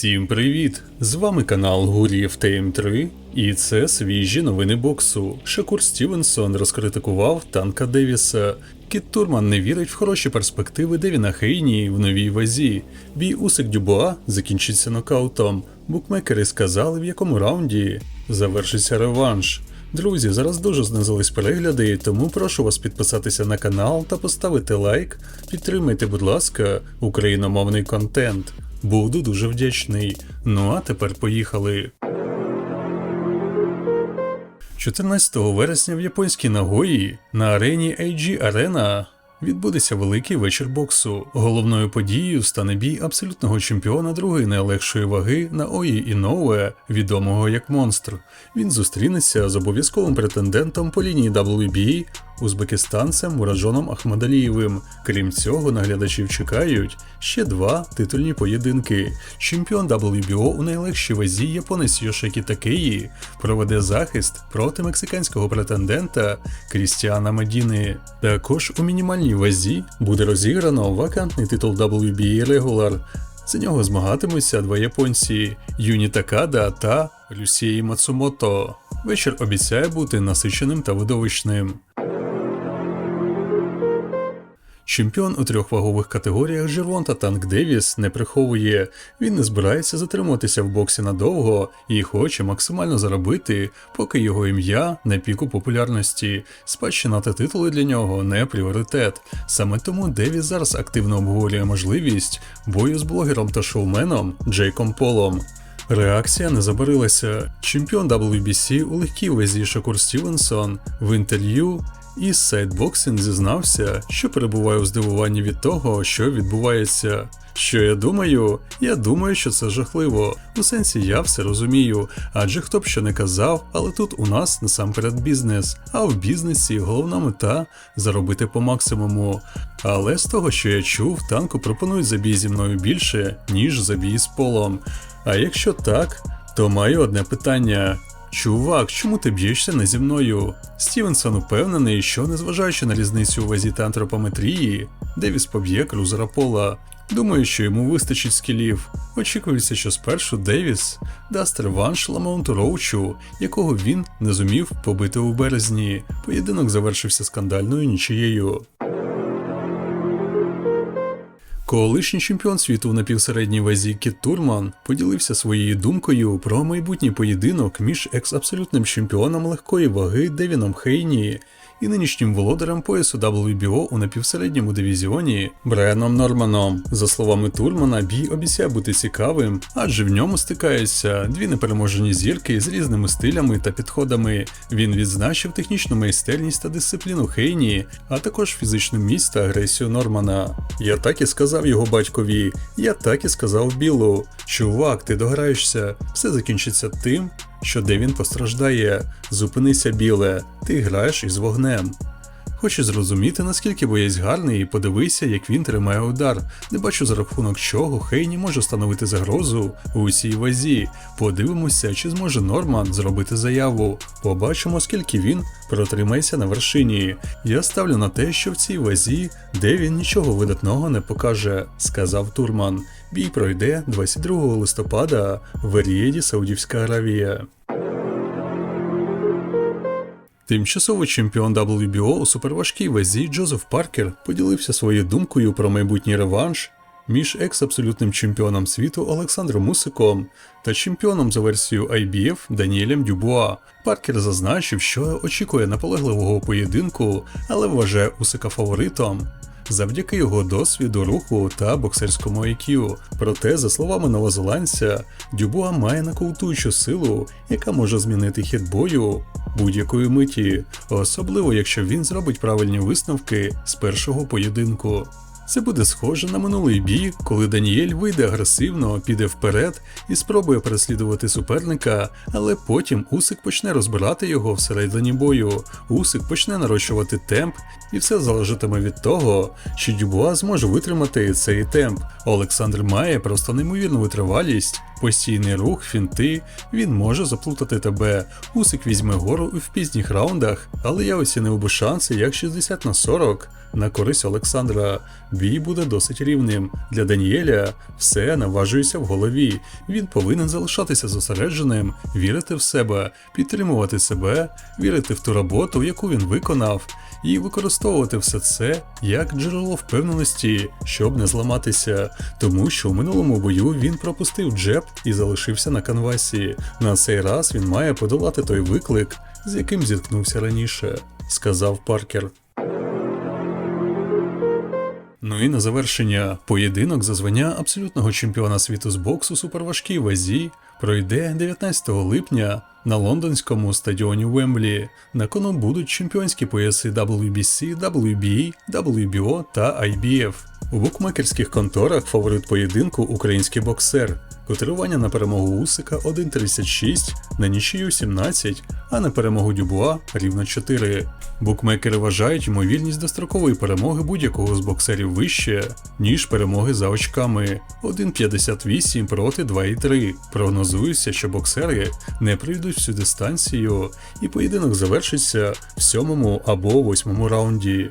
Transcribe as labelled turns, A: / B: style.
A: Всім привіт! З вами канал Гурієв ТМ3 і це свіжі новини боксу. Шакур Стівенсон розкритикував танка Девіса. Кіт Турман не вірить в хороші перспективи Девіна Хейні в новій вазі. Бій Усик Дюбуа закінчиться нокаутом. Букмекери сказали, в якому раунді завершиться реванш. Друзі, зараз дуже знизились перегляди, тому прошу вас підписатися на канал та поставити лайк. Підтримайте, будь ласка, україномовний контент. Буду дуже вдячний. Ну а тепер поїхали. 14 вересня в японській Нагої на арені AG Arena відбудеться великий вечір боксу. Головною подією стане бій абсолютного чемпіона другої найлегшої ваги на Ої Іноуе, відомого як Монстр. Він зустрінеться з обов'язковим претендентом по лінії WBA узбекистанцем Мураджоном Ахмадалієвим. Крім цього, наглядачів чекають ще два титульні поєдинки. Чемпіон WBO у найлегшій вазі японець Йошекі Такеї проведе захист проти мексиканського претендента Крістіана Медіни. Також у мінімальній вазі буде розіграно вакантний титул WBA Regular. За нього змагатимуться два японці Юні Такада та Люсії Мацумото. Вечір обіцяє бути насиченим та видовищним. Чемпіон у трьох вагових категоріях Жервонта Танк Девіс не приховує. Він не збирається затримуватися в боксі надовго і хоче максимально заробити, поки його ім'я на піку популярності. Спадщина та титули для нього не пріоритет. Саме тому Девіс зараз активно обговорює можливість бою з блогером та шоуменом Джейком Полом. Реакція не забарилася. Чемпіон WBC у легкій вазі Шакур Стівенсон в інтерв'ю із Сайдбоксинг зізнався, що перебуває у здивуванні від того, що відбувається. Що я думаю? Я думаю, що це жахливо. У сенсі я все розумію, адже хто б що не казав, але тут у нас насамперед бізнес. А в бізнесі головна мета заробити по максимуму. Але з того, що я чув, танку пропонують забій зі мною більше, ніж забій з полом. А якщо так, то маю одне питання. Чувак, чому ти б'єшся не зі мною? Стівенсон упевнений, що незважаючи на різницю у вазі та антропометрії, Девіс поб'є крузера пола. Думаю, що йому вистачить скілів. Очікується, що спершу Девіс дасть реванш Ламаунту Роучу, якого він не зумів побити у березні. Поєдинок завершився скандальною нічиєю. Колишній чемпіон світу в напівсередній вазі Кіт Турман поділився своєю думкою про майбутній поєдинок між екс-абсолютним чемпіоном легкої ваги Девіном Хейні і нинішнім володарем поясу WBO у напівсередньому дивізіоні Брайаном Норманом. За словами Турмана, бій обіцяє бути цікавим, адже в ньому стикаються дві непереможені зірки з різними стилями та підходами. Він відзначив технічну майстерність та дисципліну Хейні, а також фізичну міць та агресію Нормана. Я так і сказав його батькові, я так і сказав Білу. Чувак, ти дограєшся, все закінчиться тим, що де він постраждає. Зупинися, біле, ти граєш із вогнем. Хочеш зрозуміти, наскільки боєць гарний, і подивися, як він тримає удар. Не бачу за рахунок чого Хейні може становити загрозу у усій вазі. Подивимося, чи зможе Норман зробити заяву. Побачимо, скільки він протримається на вершині. Я ставлю на те, що в цій вазі, де він нічого видатного не покаже, сказав Турман. Бій пройде 22 листопада в Рієді, Саудівська Аравія. Тимчасовий чемпіон WBO у суперважкій вазі Джозеф Паркер поділився своєю думкою про майбутній реванш між екс-абсолютним чемпіоном світу Олександром Мусиком та чемпіоном за версією IBF Даніелем Дюбуа. Паркер зазначив, що очікує наполегливого поєдинку, але вважає Усика фаворитом. Завдяки його досвіду, руху та боксерському IQ. Проте, за словами новозеландця, Дюбуа має наколтуючу силу, яка може змінити хід бою будь-якої миті, особливо якщо він зробить правильні висновки з першого поєдинку. Це буде схоже на минулий бій, коли Даніель вийде агресивно, піде вперед і спробує переслідувати суперника, але потім Усик почне розбирати його всередині бою. Усик почне нарощувати темп, і все залежатиме від того, чи Дюбуа зможе витримати цей темп. Олександр має просто неймовірну витривалість Постійний рух, фінти, він може заплутати тебе. Усик візьме гору в пізніх раундах, але я оцінив би шанси як 60 на 40 на користь Олександра. Бій буде досить рівним. Для Даніеля все наважується в голові. Він повинен залишатися зосередженим, вірити в себе, підтримувати себе, вірити в ту роботу, яку він виконав, і використовувати все це як джерело впевненості, щоб не зламатися. Тому що в минулому бою він пропустив джеб і залишився на канвасі. На цей раз він має подолати той виклик, з яким зіткнувся раніше, сказав Паркер. Ну і на завершення поєдинок за звання абсолютного чемпіона світу з боксу суперважкій вазі пройде 19 липня на лондонському стадіоні Вемблі. На кону будуть чемпіонські пояси WBC, WBA, WBO та IBF. У букмекерських конторах фаворит поєдинку український боксер. Котирування на перемогу Усика 1.36, на нічию 17, а на перемогу Дюбуа рівно 4. Букмекери вважають ймовірність дострокової перемоги будь-якого з боксерів вище, ніж перемоги за очками 1.58 проти 2.3. Прогнозується, що боксери не пройдуть всю дистанцію, і поєдинок завершиться в сьомому або восьмому раунді.